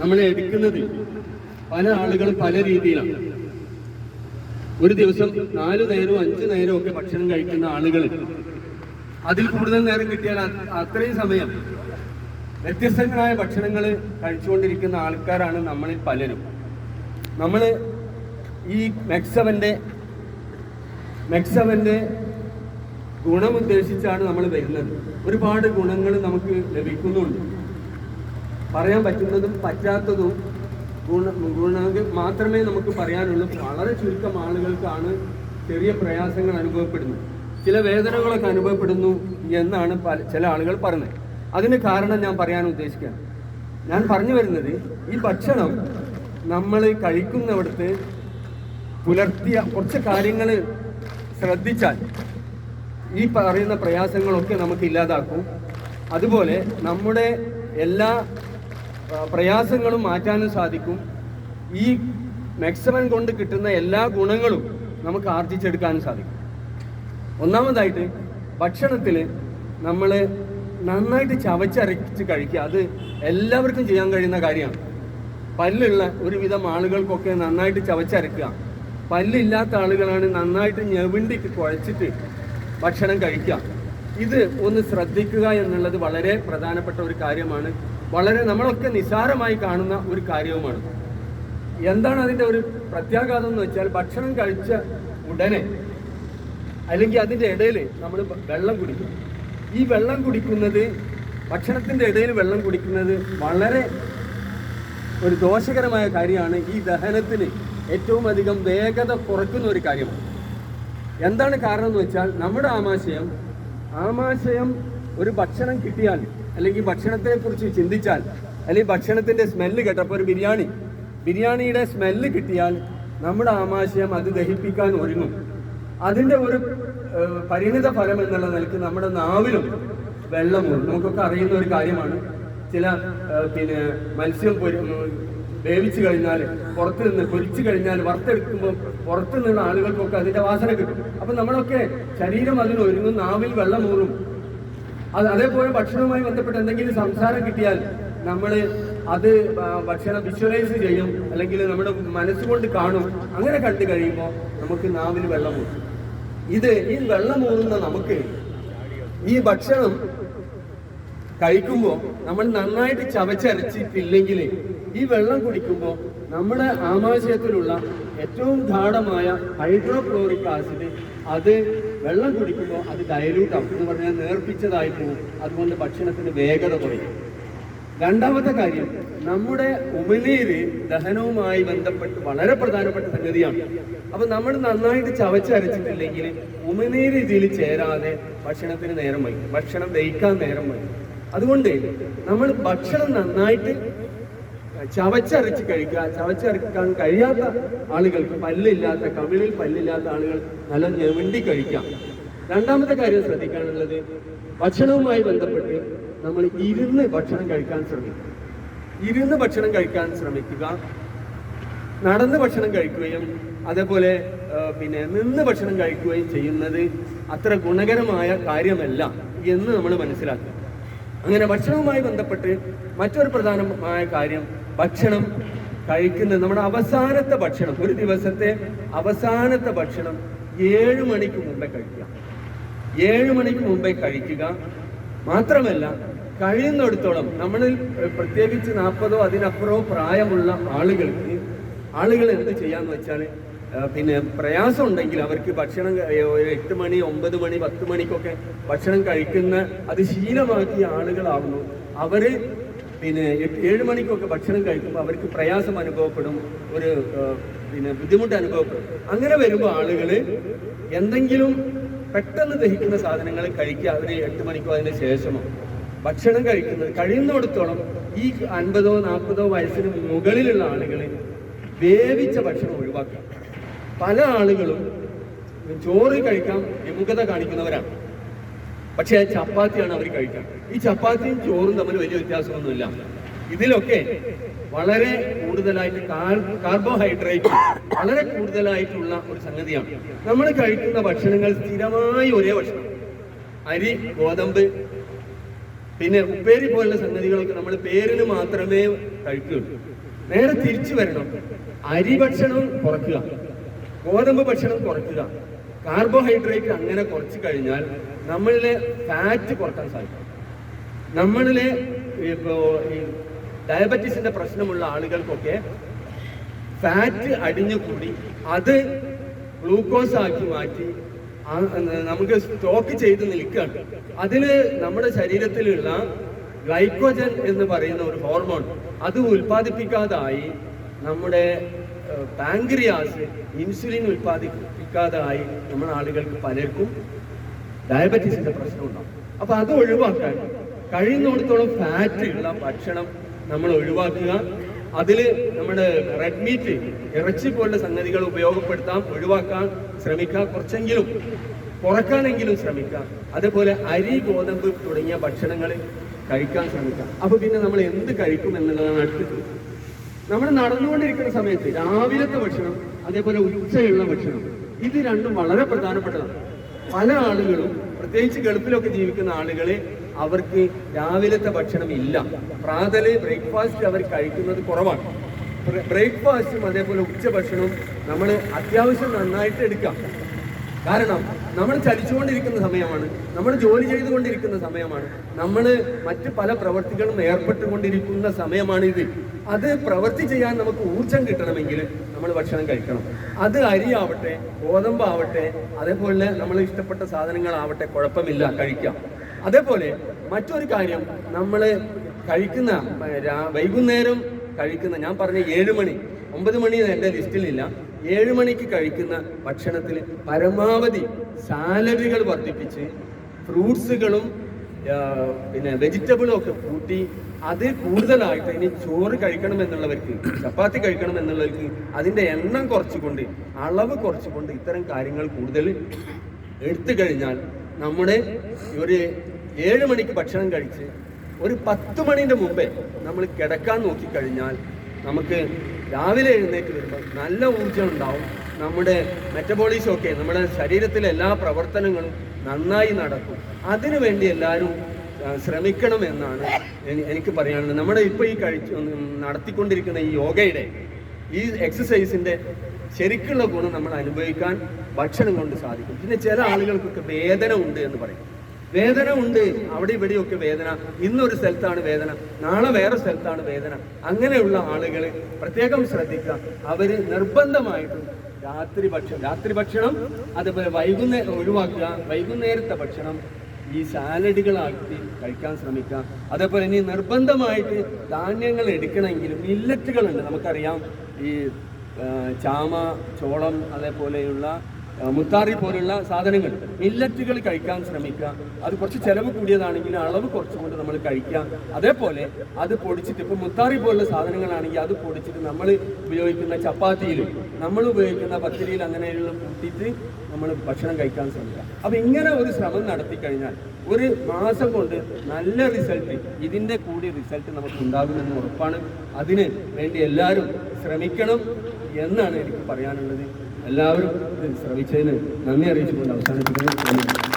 നമ്മൾ എടുക്കുന്നത് പല ആളുകളും പല രീതിയിലാണ്. ഒരു ദിവസം നാല് നേരവും അഞ്ച് നേരവും ഒക്കെ ഭക്ഷണം കഴിക്കുന്ന ആളുകൾ അതിൽ കൂടുതൽ നേരം കിട്ടിയാൽ അത് അത്രയും സമയം വ്യത്യസ്തങ്ങളായ ഭക്ഷണങ്ങൾ കഴിച്ചുകൊണ്ടിരിക്കുന്ന ആൾക്കാരാണ് നമ്മളിൽ പലരും. നമ്മൾ ഈ മെക്സവന്റെ മെക്സവന്റെ ഗുണം ഉദ്ദേശിച്ചാണ് നമ്മൾ വരുന്നത്. ഒരുപാട് ഗുണങ്ങൾ നമുക്ക് ലഭിക്കുന്നുണ്ട്. പറയാൻ പറ്റുന്നതും പറ്റാത്തതും ഗുണ ഗുണങ്ങൾ മാത്രമേ നമുക്ക് പറയാനുള്ളൂ. വളരെ ചുരുക്കം ആളുകൾക്കാണ് ചെറിയ പ്രയാസങ്ങൾ അനുഭവപ്പെടുന്നത്. ചില വേദനകളൊക്കെ അനുഭവപ്പെടുന്നു എന്നാണ് ചില ആളുകൾ പറഞ്ഞത് അതിന് കാരണം ഞാൻ പറയാൻ ഉദ്ദേശിക്കുകയാണ്. ഞാൻ പറഞ്ഞു വരുന്നത് ഈ ഭക്ഷണം നമ്മൾ കഴിക്കുന്നിടത്ത് പുലർത്തിയ കുറച്ച് കാര്യങ്ങൾ ശ്രദ്ധിച്ചാൽ ഈ പറയുന്ന പ്രയാസങ്ങളൊക്കെ നമുക്ക് ഇല്ലാതാക്കും. അതുപോലെ നമ്മുടെ എല്ലാ പ്രയാസങ്ങളും മാറ്റാനും സാധിക്കും. ഈ മെക്സമൻ കൊണ്ട് കിട്ടുന്ന എല്ലാ ഗുണങ്ങളും നമുക്ക് ആർജിച്ചെടുക്കാനും സാധിക്കും. ഒന്നാമതായിട്ട് ഭക്ഷണത്തിൽ നമ്മൾ നന്നായിട്ട് ചവച്ചരച്ച് കഴിക്കുക. അത് എല്ലാവർക്കും ചെയ്യാൻ കഴിയുന്ന കാര്യമാണ്. പല്ലുള്ള ഒരുവിധം ആളുകൾക്കൊക്കെ നന്നായിട്ട് ചവച്ചരക്കുക. പല്ലില്ലാത്ത ആളുകളാണ് നന്നായിട്ട് ഞെവിണ്ടി കുഴച്ചിട്ട് ഭക്ഷണം കഴിക്കുക. ഇത് ഒന്ന് ശ്രദ്ധിക്കുക എന്നുള്ളത് വളരെ പ്രധാനപ്പെട്ട ഒരു കാര്യമാണ്. വളരെ നമ്മളൊക്കെ നിസ്സാരമായി കാണുന്ന ഒരു കാര്യവുമാണ്. എന്താണ് അതിന്റെ ഒരു പ്രത്യാഘാതം എന്ന് വെച്ചാൽ ഭക്ഷണം കഴിച്ച ഉടനെ അല്ലെങ്കിൽ അതിന്റെ ഇടയിൽ നമ്മൾ വെള്ളം കുടിക്കും. ഈ വെള്ളം കുടിക്കുന്നത് ഭക്ഷണത്തിന്റെ ഇടയിൽ വെള്ളം കുടിക്കുന്നത് വളരെ ഒരു ദോഷകരമായ കാര്യമാണ്. ഈ ദഹനത്തിന് ഏറ്റവും അധികം വേഗത കുറയ്ക്കുന്ന ഒരു കാര്യമാണ്. എന്താണ് കാരണം എന്ന് വെച്ചാൽ നമ്മുടെ ആമാശയം ആമാശയം ഒരു ഭക്ഷണം കിട്ടിയാൽ അല്ലെങ്കിൽ ഭക്ഷണത്തെ കുറിച്ച് ചിന്തിച്ചാൽ അല്ലെങ്കിൽ ഭക്ഷണത്തിന്റെ സ്മെല്ല് കേട്ടപ്പോൾ ഒരു ബിരിയാണി. ബിരിയാണിയുടെ സ്മെല്ല് കിട്ടിയാൽ നമ്മുടെ ആമാശയം അത് ദഹിപ്പിക്കാൻ ഒരുങ്ങും. അതിന്റെ ഒരു പരിണിത ഫലം എന്നുള്ള നിലയ്ക്ക് നമ്മുടെ നാവിലും വെള്ളം നമുക്കൊക്കെ അറിയുന്ന ഒരു കാര്യമാണ് ചില പിന്നെ മത്സ്യം പൊരി വേവിച്ചു കഴിഞ്ഞാൽ പുറത്ത് നിന്ന് പൊരിച്ചു കഴിഞ്ഞാൽ വറുത്തെടുക്കുമ്പോൾ പുറത്തു നിന്നുള്ള ആളുകൾക്കൊക്കെ അതിന്റെ വാസന കിട്ടും. അപ്പൊ നമ്മളൊക്കെ ശരീരം അതിനൊരുങ്ങും നാവിൽ വെള്ളം മൂറും അത് അതേപോലെ ഭക്ഷണവുമായി ബന്ധപ്പെട്ട് എന്തെങ്കിലും സംസാരം കിട്ടിയാൽ നമ്മൾ അത് ഭക്ഷണം വിഷ്വലൈസ് ചെയ്യും. അല്ലെങ്കിൽ നമ്മുടെ മനസ്സുകൊണ്ട് കാണും. അങ്ങനെ കണ്ടു കഴിയുമ്പോൾ നമുക്ക് നാവിന് വെള്ളം ഊറ്റും ഇത് ഈ വെള്ളം ഊറുന്ന നമുക്ക് ഈ ഭക്ഷണം കഴിക്കുമ്പോൾ നമ്മൾ നന്നായിട്ട് ചവച്ചരച്ചിട്ടില്ലെങ്കിൽ ഈ വെള്ളം കുടിക്കുമ്പോൾ നമ്മുടെ ആമാശയത്തിലുള്ള ഏറ്റവും ഗാഠമായ ഹൈഡ്രോക്ലോറിക് ആസിഡ് അത് വെള്ളം കുടിക്കുമ്പോൾ അത് ഡയലൂട്ട് ആവും. എന്ന് പറഞ്ഞാൽ നേർപ്പിച്ചതായി പോകും അതുകൊണ്ട് ഭക്ഷണത്തിന് വേഗത കുറയും. രണ്ടാമത്തെ കാര്യം നമ്മുടെ ഉമിനീര് ദഹനവുമായി ബന്ധപ്പെട്ട് വളരെ പ്രധാനപ്പെട്ട സംഗതിയാണ്. അപ്പൊ നമ്മൾ നന്നായിട്ട് ചവച്ചരച്ചിട്ടില്ലെങ്കിൽ ഉമിനീര് ഇതിൽ ചേരാതെ ഭക്ഷണത്തിന് നേരം വൈകും. ഭക്ഷണം ദഹിക്കാൻ നേരം വൈകും. അതുകൊണ്ട് നമ്മൾ ഭക്ഷണം നന്നായിട്ട് ചവച്ചരച്ച് കഴിക്കുക. ചവച്ചരക്കാൻ കഴിയാത്ത ആളുകൾക്ക് പല്ലില്ലാത്ത കവിളിൽ പല്ലില്ലാത്ത ആളുകൾ നല്ല ഞെവണ്ടി കഴിക്കാം. രണ്ടാമത്തെ കാര്യം ശ്രദ്ധിക്കാനുള്ളത് ഭക്ഷണവുമായി ബന്ധപ്പെട്ട് നമ്മൾ ഇരുന്ന് ഭക്ഷണം കഴിക്കാൻ ശ്രമിക്കുക. ഇരുന്ന് ഭക്ഷണം കഴിക്കാൻ ശ്രമിക്കുക. നടന്ന് ഭക്ഷണം കഴിക്കുകയും അതേപോലെ പിന്നെ നിന്ന് ഭക്ഷണം കഴിക്കുകയും ചെയ്യുന്നത് അത്ര ഗുണകരമായ കാര്യമല്ല എന്ന് നമ്മൾ മനസ്സിലാക്കുക. അങ്ങനെ ഭക്ഷണവുമായി ബന്ധപ്പെട്ട് മറ്റൊരു പ്രധാനമായ കാര്യം ഭക്ഷണം കഴിക്കുന്നത്. നമ്മുടെ അവസാനത്തെ ഭക്ഷണം ഒരു ദിവസത്തെ അവസാനത്തെ ഭക്ഷണം ഏഴ് മണിക്ക് മുമ്പേ കഴിക്കുക. ഏഴ് മണിക്ക് മുമ്പേ കഴിക്കുക. മാത്രമല്ല കഴിയുന്നിടത്തോളം നമ്മളിൽ പ്രത്യേകിച്ച് നാൽപ്പതോ അതിനപ്പുറമോ പ്രായമുള്ള ആളുകൾക്ക് ആളുകൾ എന്ത് ചെയ്യാന്ന് വെച്ചാൽ പിന്നെ പ്രയാസം ഉണ്ടെങ്കിൽ അവർക്ക് ഭക്ഷണം എട്ട് മണി ഒമ്പത് മണി പത്ത് മണിക്കൊക്കെ ഭക്ഷണം കഴിക്കുന്ന അത് ശീലമാക്കിയ ആളുകളാവുന്നു. അവർ പിന്നെ ഏഴ് മണിക്കൊക്കെ ഭക്ഷണം കഴിക്കുമ്പോൾ അവർക്ക് പ്രയാസം അനുഭവപ്പെടും ഒരു പിന്നെ ബുദ്ധിമുട്ട് അനുഭവപ്പെടും. അങ്ങനെ വരുമ്പോൾ ആളുകൾ എന്തെങ്കിലും പെട്ടെന്ന് ദഹിക്കുന്ന സാധനങ്ങൾ കഴിക്കുക അവർ എട്ട് മണിക്കോ അതിന് ശേഷമോ. ഭക്ഷണം കഴിക്കുന്നത് കഴിയുന്നിടത്തോളം ഈ അൻപതോ നാൽപ്പതോ വയസ്സിന് മുകളിലുള്ള ആളുകൾ വേവിച്ച ഭക്ഷണം ഒഴിവാക്കുക. പല ആളുകളും ചോറ് കഴിക്കാൻ വിമുഖത കാണിക്കുന്നവരാണ്. പക്ഷേ ചപ്പാത്തിയാണ് അവർ കഴിക്കുക ഈ ചപ്പാത്തിയും ചോറും തമ്മിൽ വലിയ വ്യത്യാസമൊന്നുമില്ല. ഇതിലൊക്കെ വളരെ കൂടുതലായിട്ട് കാർബോഹൈഡ്രേറ്റ് വളരെ കൂടുതലായിട്ടുള്ള ഒരു സംഗതിയാണ്. നമ്മൾ കഴിക്കുന്ന ഭക്ഷണങ്ങൾ സ്ഥിരമായി ഒരേ ഭക്ഷണം. അരി ഗോതമ്പ് പിന്നെ ഉപ്പേരി പോലുള്ള സംഗതികളൊക്കെ നമ്മൾ പേരിന് മാത്രമേ കഴിക്കുകയുള്ളൂ. നേരെ തിരിച്ചു വരണം. അരി ഭക്ഷണം കുറയ്ക്കുക. ഗോതമ്പ് ഭക്ഷണം കുറയ്ക്കുക. കാർബോഹൈഡ്രേറ്റ് അങ്ങനെ കുറച്ച് കഴിഞ്ഞാൽ നമ്മളിലെ ഫാറ്റ് കുറയ്ക്കാൻ സാധിക്കും. നമ്മളിലെ ഡയബറ്റീസിന്റെ പ്രശ്നമുള്ള ആളുകൾക്കൊക്കെ ഫാറ്റ് അടിഞ്ഞു കൂടി അത് ഗ്ലൂക്കോസ് ആക്കി മാറ്റി നമുക്ക് സ്റ്റോക്ക് ചെയ്ത് നിൽക്കുകയാണ്. അതിന് നമ്മുടെ ശരീരത്തിലുള്ള ഗ്ലൈക്കോജൻ എന്ന് പറയുന്ന ഒരു ഹോർമോൺ അത് ഉൽപ്പാദിപ്പിക്കാതായി നമ്മുടെ പാങ്ക്രിയാസ് ഇൻസുലിൻ ഉൽപ്പാദിപ്പിക്കാതായി നമ്മുടെ ആളുകൾക്ക് പലർക്കും ഡയബറ്റീസിന്റെ പ്രശ്നം ഉണ്ടാവും അപ്പൊ അത് ഒഴിവാക്കാൻ കഴിയുന്നിടത്തോളം ഫാറ്റ് ഉള്ള ഭക്ഷണം നമ്മൾ ഒഴിവാക്കുക. അതിൽ നമ്മുടെ റെഡ് മീറ്റ് ഇറച്ചി പോലുള്ള സംഗതികൾ ഉപയോഗപ്പെടുത്താം ഒഴിവാക്കാൻ ശ്രമിക്കുക. കുറച്ചെങ്കിലും കുറക്കാനെങ്കിലും ശ്രമിക്കുക. അതേപോലെ അരി ഗോതമ്പ് തുടങ്ങിയ ഭക്ഷണങ്ങൾ കഴിക്കാൻ ശ്രമിക്കുക. അപ്പൊ പിന്നെ നമ്മൾ എന്ത് കഴിക്കും എന്നുള്ളതാണ് അടുത്തത് നമ്മൾ നടന്നുകൊണ്ടിരിക്കുന്ന സമയത്ത് രാവിലത്തെ ഭക്ഷണം അതേപോലെ ഉച്ചയുള്ള ഭക്ഷണം ഇത് രണ്ടും വളരെ പ്രധാനപ്പെട്ടതാണ്. പല ആളുകളും പ്രത്യേകിച്ച് ഗൾഫിലൊക്കെ ജീവിക്കുന്ന ആളുകളെ അവർക്ക് രാവിലത്തെ ഭക്ഷണം ഇല്ല. പ്രാതൽ ബ്രേക്ക്ഫാസ്റ്റ് അവർ കഴിക്കുന്നത് കുറവാണ്. ബ്രേക്ക്ഫാസ്റ്റും അതേപോലെ ഉച്ചഭക്ഷണവും നമ്മൾ അത്യാവശ്യം നന്നായിട്ട് എടുക്കാം. കാരണം നമ്മൾ ചലിച്ചുകൊണ്ടിരിക്കുന്ന സമയമാണ് നമ്മൾ ജോലി ചെയ്തുകൊണ്ടിരിക്കുന്ന സമയമാണ് നമ്മൾ മറ്റ് പല പ്രവർത്തികളും ഏർപ്പെട്ടുകൊണ്ടിരിക്കുന്ന സമയമാണ് ഇത് അത് പ്രവൃത്തി ചെയ്യാൻ നമുക്ക് ഊർജം കിട്ടണമെങ്കിൽ നമ്മൾ ഭക്ഷണം കഴിക്കണം. അത് അരിയാവട്ടെ ഗോതമ്പാവട്ടെ അതേപോലെ നമ്മൾ ഇഷ്ടപ്പെട്ട സാധനങ്ങളാവട്ടെ കുഴപ്പമില്ല കഴിക്കാം. അതേപോലെ മറ്റൊരു കാര്യം നമ്മൾ കഴിക്കുന്ന വൈകുന്നേരം കഴിക്കുന്ന ഞാൻ പറഞ്ഞ ഏഴ് മണി ഒമ്പത് മണി എന്റെ ലിസ്റ്റിലില്ല ഏഴ് മണിക്ക് കഴിക്കുന്ന ഭക്ഷണത്തിൽ പരമാവധി സാലഡുകൾ വർദ്ധിപ്പിച്ച് ഫ്രൂട്ട്സുകളും പിന്നെ വെജിറ്റബിളും ഒക്കെ കൂട്ടി അത് കൂടുതലായിട്ട് ഇനി ചോറ് കഴിക്കണം എന്നുള്ളവർക്ക് ചപ്പാത്തി കഴിക്കണം എന്നുള്ളവർക്ക് അതിന്റെ എണ്ണം കുറച്ചുകൊണ്ട് അളവ് കുറച്ചുകൊണ്ട് ഇത്തരം കാര്യങ്ങൾ കൂടുതൽ എടുത്തു കഴിഞ്ഞാൽ നമ്മുടെ ഒരു ഏഴ് മണിക്ക് ഭക്ഷണം കഴിച്ച് ഒരു പത്ത് മണിന്റെ മുമ്പേ നമ്മൾ കിടക്കാൻ നോക്കിക്കഴിഞ്ഞാൽ നമുക്ക് രാവിലെ എഴുന്നേറ്റ് വരുമ്പോൾ നല്ല ഊർജം ഉണ്ടാവും. നമ്മുടെ മെറ്റബോളിസം ഒക്കെ നമ്മുടെ ശരീരത്തിലെ എല്ലാ പ്രവർത്തനങ്ങളും നന്നായി നടക്കും. അതിനു വേണ്ടി എല്ലാവരും ശ്രമിക്കണം എന്നാണ് എനിക്ക് പറയാനുള്ളത്. നമ്മുടെ ഇപ്പോൾ ഈ കഴിച്ചു നടത്തിക്കൊണ്ടിരിക്കുന്ന ഈ യോഗയുടെ ഈ എക്സസൈസിന്റെ ശരിക്കുള്ള ഗുണം നമ്മൾ അനുഭവിക്കാൻ ഭക്ഷണം കൊണ്ട് സാധിക്കും. പിന്നെ ചില ആളുകൾക്കൊക്കെ വേദന ഉണ്ട് എന്ന് പറയും. വേദന ഉണ്ട്. അവിടെ ഇവിടെയൊക്കെ വേദന. ഇന്നൊരു സ്ഥലത്താണ് വേദന. നാളെ വേറെ സ്ഥലത്താണ് വേദന. അങ്ങനെയുള്ള ആളുകൾ പ്രത്യേകം ശ്രദ്ധിക്കുക. അവർ നിർബന്ധമായിട്ടും രാത്രി ഭക്ഷണം രാത്രി ഭക്ഷണം അതുപോലെ വൈകുന്നേരം ഒഴിവാക്കുക. വൈകുന്നേരത്തെ ഭക്ഷണം ഈ സാലഡുകളാക്കി കഴിക്കാൻ ശ്രമിക്കുക. അതേപോലെ ഇനി നിർബന്ധമായിട്ട് ധാന്യങ്ങൾ എടുക്കണമെങ്കിൽ മില്ലറ്റുകളുണ്ട് നമുക്കറിയാം ഈ ചാമ ചോളം അതേപോലെയുള്ള മുത്താറി പോലുള്ള സാധനങ്ങൾ. മില്ലറ്റുകൾ കഴിക്കാൻ ശ്രമിക്കുക. അത് കുറച്ച് ചിലവ് കൂടിയതാണെങ്കിൽ അളവ് കുറച്ചുകൊണ്ട് നമ്മൾ കഴിക്കാം അതേപോലെ അത് പൊടിച്ചിട്ട് ഇപ്പം മുത്താറി പോലുള്ള സാധനങ്ങളാണെങ്കിൽ അത് പൊടിച്ചിട്ട് നമ്മൾ ഉപയോഗിക്കുന്ന ചപ്പാത്തിയിലും നമ്മൾ ഉപയോഗിക്കുന്ന പത്തിരിയിൽ അങ്ങനെയുള്ള കൂട്ടിയിട്ട് നമ്മൾ ഭക്ഷണം കഴിക്കാൻ ശ്രമിക്കുക. അപ്പം ഇങ്ങനെ ഒരു ശ്രമം നടത്തി കഴിഞ്ഞാൽ ഒരു മാസം കൊണ്ട് നല്ല റിസൾട്ട് ഇതിന്റെ കൂടി റിസൾട്ട് നമുക്ക് ഉണ്ടാകുമെന്ന് ഉറപ്പാണ്. അതിന് വേണ്ടി എല്ലാവരും ശ്രമിക്കണം എന്നാണ് എനിക്ക് പറയാനുള്ളത്. എല്ലാവരും ശ്രമിച്ചതിന് നന്ദി അറിയിച്ചുകൊണ്ട് അവസാനിപ്പിക്കുന്നത്